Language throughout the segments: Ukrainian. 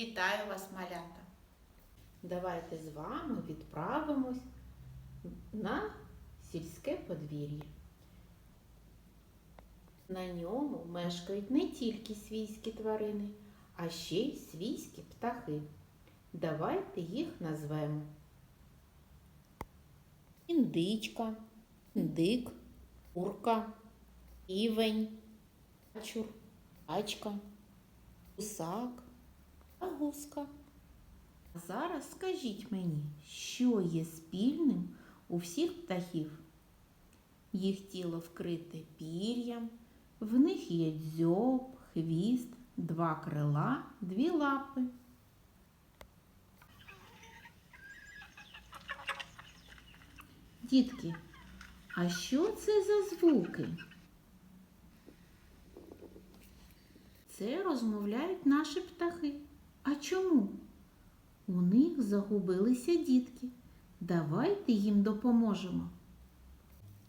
Вітаю вас, малята! Давайте з вами відправимось на сільське подвір'я. На ньому мешкають не тільки свійські тварини, а ще й свійські птахи. Давайте їх назвемо. Індичка, індик, курка, івень, качур, качка, гусак та. А Зараз скажіть мені, що є спільним у всіх птахів? Їх тіло вкрите пір'ям, в них є дзьоб, хвіст, два крила, дві лапи. Дітки, а що це за звуки? Це розмовляють наші птахи. А чому? У них загубилися дітки. Давайте їм допоможемо.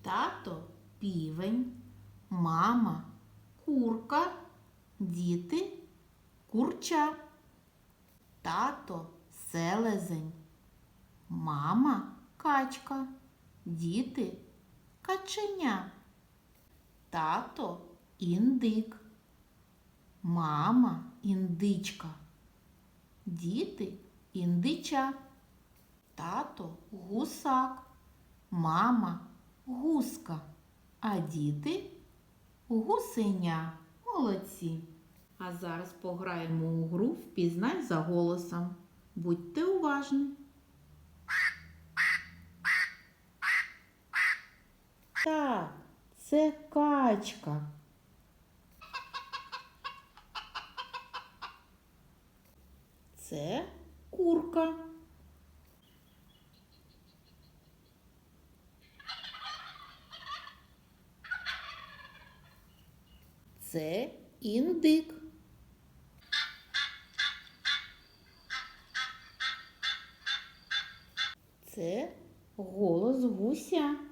Тато півень, мама курка, діти курча. Тато селезень, мама качка, діти каченя. Тато індик, мама індичка. Діти індича, тато гусак, мама гуска, а діти гусеня. Молодці. А зараз пограємо у гру Впізнай за голосом. Будьте уважні. Так, це качка. Це курка. Це індик. Це голос гуся.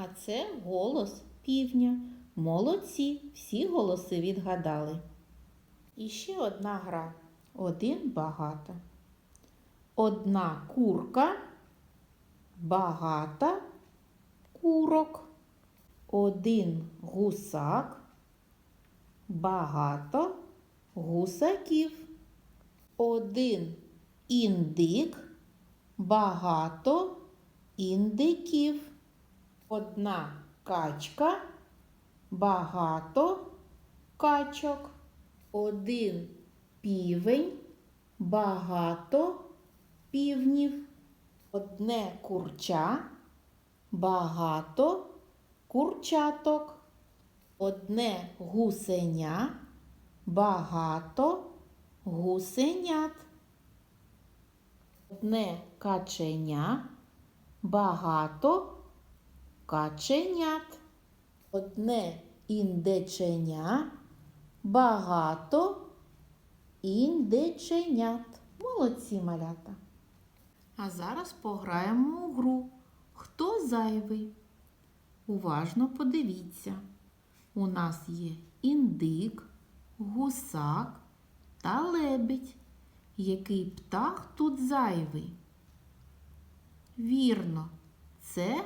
А це голос півня. Молодці, всі голоси відгадали. І ще одна гра. Один багато. Одна курка, багата курок. Один гусак, багато гусаків. Один індик, багато індиків. Одна качка, багато качок. Один півень, багато півнів. Одне курча, багато курчаток. Одне гусеня, багато гусенят. Одне каченя, багато каченят. Одне індиченя, багато індиченят. Молодці малята. А зараз пограємо у гру. Хто зайвий? Уважно подивіться. У нас є індик, гусак та лебедь. Який птах тут зайвий? Вірно, це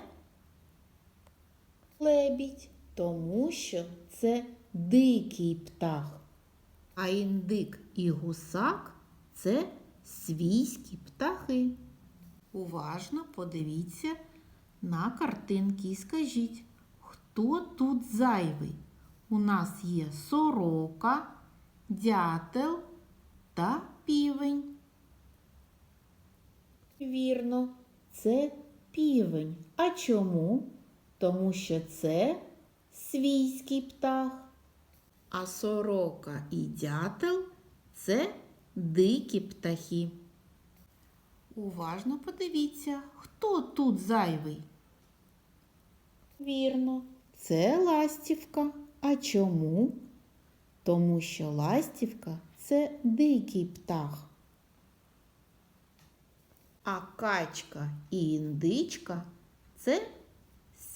лебідь, тому що це дикий птах. А індик і гусак це свійські птахи. Уважно подивіться на картинки і скажіть, хто тут зайвий? У нас є сорока, дятел та півень. Вірно, це півень. А чому? Тому що це свійський птах. А сорока і дятел це дикі птахи. Уважно подивіться, хто тут зайвий. Вірно, це ластівка. А чому? Тому що ластівка це дикий птах. А качка і індичка це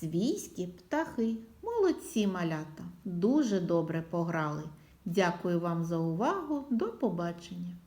Свійські птахи. Молодці малята. Дуже добре пограли. Дякую вам за увагу. До побачення.